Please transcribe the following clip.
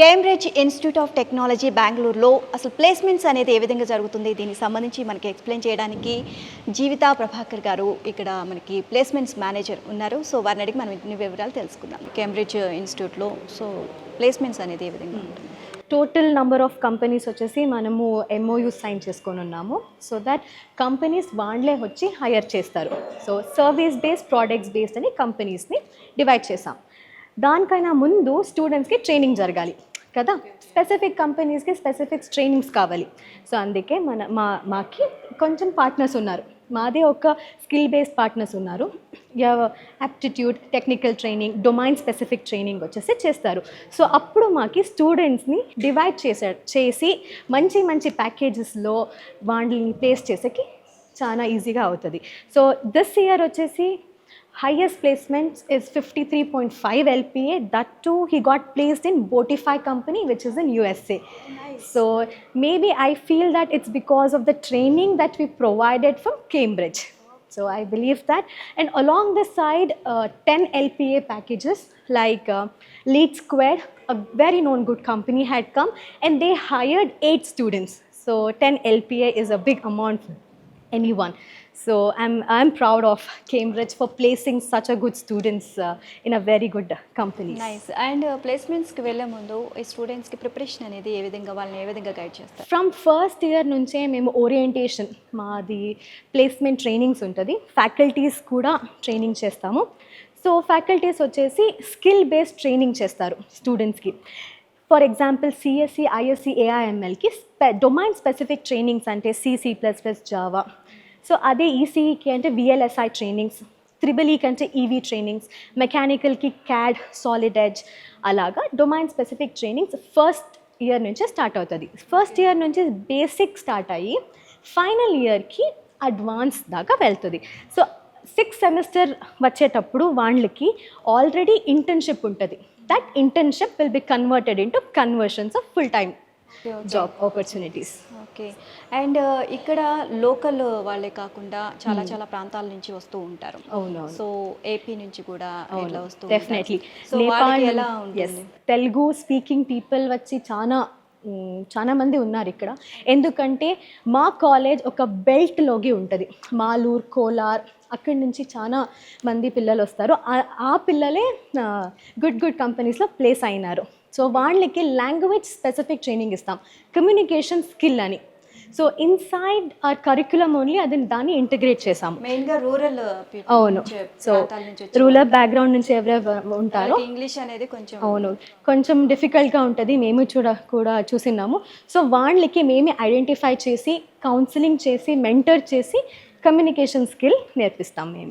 Cambridge institute of technology బెంగళూరులో అసలు placements అనేది ఏ విధంగా జరుగుతుంది? దీనికి సంబంధించి మనకి ఎక్స్ప్లెయిన్ చేయడానికి జీవితా ప్రభాకర్ గారు ఇక్కడ మనకి ప్లేస్మెంట్స్ మేనేజర్ ఉన్నారు. సో వారిని అడిగి మనం ఇన్ని వివరాలు తెలుసుకుందాం. కేంబ్రిడ్జ్ ఇన్స్టిట్యూట్లో సో ప్లేస్మెంట్స్ అనేది ఏ విధంగా ఉంటుంది? టోటల్ నంబర్ ఆఫ్ కంపెనీస్ వచ్చేసి మనము ఎంఓయూ సైన్ చేసుకొని ఉన్నాము. సో దట్ కంపెనీస్ వాళ్ళే వచ్చి హైర్ చేస్తారు. So service based products based అని కంపెనీస్ని డివైడ్ చేసాం దానికైనా ముందు స్టూడెంట్స్కి ట్రైనింగ్ జరగాలి. కదా? స్పెసిఫిక్ కంపెనీస్కి స్పెసిఫిక్ ట్రైనింగ్స్ కావాలి. సో అందుకే మన మా మాకి కొంచెం పార్ట్నర్స్ ఉన్నారు. మాదే ఒక స్కిల్ బేస్డ్ పార్ట్నర్స్ ఉన్నారు. Aptitude technical training domain specific training వచ్చేసి చేస్తారు. సో అప్పుడు మాకి స్టూడెంట్స్ని డివైడ్ చేసే చేసి మంచి మంచి ప్యాకేజెస్లో వాళ్ళని ప్లేస్ చేసేకి చాలా ఈజీగా అవుతుంది. సో దిస్ ఇయర్ వచ్చేసి highest placements is 53.5 LPA. That too, he got placed in Botify company, which is in USA. So maybe I feel that it's because of the training that we provided from Cambridge. So I believe that. And along the side, uh, 10 LPA packages like uh, Lead Square, a very known good company, had come and they hired eight students. So 10 LPA is a big amount anyone. So I'm I'm proud of Cambridge for placing such a good students uh, in a very good company. Nice and ప్లేస్మెంట్స్కి వెళ్ళే ముందు ఈ స్టూడెంట్స్కి preparation అనేది ఏ విధంగా వాళ్ళని ఏ విధంగా guide చేస్తారు? From first year నుంచే మేము ఓరియంటేషన్ మాది ప్లేస్మెంట్ ట్రైనింగ్స్ ఉంటుంది. ఫ్యాకల్టీస్ కూడా ట్రైనింగ్ చేస్తాము. సో ఫ్యాకల్టీస్ వచ్చేసి స్కిల్ బేస్డ్ ట్రైనింగ్ చేస్తారు స్టూడెంట్స్కి ఫర్ ఎగ్జాంపుల్ సిఎస్సి ఐఎస్సి ఏఐఎంఎల్కి స్పె డొమైన్ స్పెసిఫిక్ ట్రైనింగ్స్ అంటే C C plus plus Java so అదే ఈసీఈకి అంటే విఎల్ఎస్ఐ ట్రైనింగ్స్ త్రిబుల్ ఈకి అంటే ఈవీ ట్రైనింగ్స్ మెకానికల్కి క్యాడ్ సాలిడ్ ఎడ్జ్ అలాగా domain specific trainings first year నుంచే స్టార్ట్ అవుతుంది. ఫస్ట్ ఇయర్ నుంచి బేసిక్ స్టార్ట్ అయ్యి ఫైనల్ ఇయర్కి అడ్వాన్స్ దాకా వెళ్తుంది. సో సిక్స్ సెమిస్టర్ వచ్చేటప్పుడు వాళ్ళకి ఆల్రెడీ ఇంటర్న్షిప్ ఉంటుంది. Internship will be converted into conversions of full time job opportunities okay and ఇక్కడ లోకల్ వాళ్ళే కాకుండా చాలా చాలా ప్రాంతాల నుంచి వస్తూ ఉంటారు. అవునవును. సో ఏపీ నుంచి కూడా ఇట్లా వస్తూ డెఫినెట్లీ ఎలా తెలుగు స్పీకింగ్ పీపుల్ వచ్చి చాలా చాలామంది ఉన్నారు ఇక్కడ. ఎందుకంటే మా కాలేజ్ ఒక బెల్ట్లోకి ఉంటుంది. మాలూర్ కోలార్ అక్కడి నుంచి చాలా మంది పిల్లలు వస్తారు. ఆ- ఆ పిల్లలే గుడ్ గుడ్ కంపెనీస్లో ప్లేస్ అయినారు. సో వాళ్ళకి లాంగ్వేజ్ స్పెసిఫిక్ ట్రైనింగ్ ఇస్తాం. కమ్యూనికేషన్ స్కిల్ అని. So inside our curriculum only అది దాన్ని ఇంటిగ్రేట్ చేసాము మెయిన్గా రూరల్ అవును. సో రూరల్ బ్యాక్గ్రౌండ్ నుంచి ఎవరెవరు ఉంటారో ఇంగ్లీష్ అనేది కొంచెం అవును. కొంచెం డిఫికల్ట్గా ఉంటుంది. మేము చూడ కూడా చూసినాము సో వాళ్ళకి మేమే ఐడెంటిఫై చేసి కౌన్సిలింగ్ చేసి మెంటర్ చేసి కమ్యూనికేషన్ స్కిల్ నేర్పిస్తాం మేము.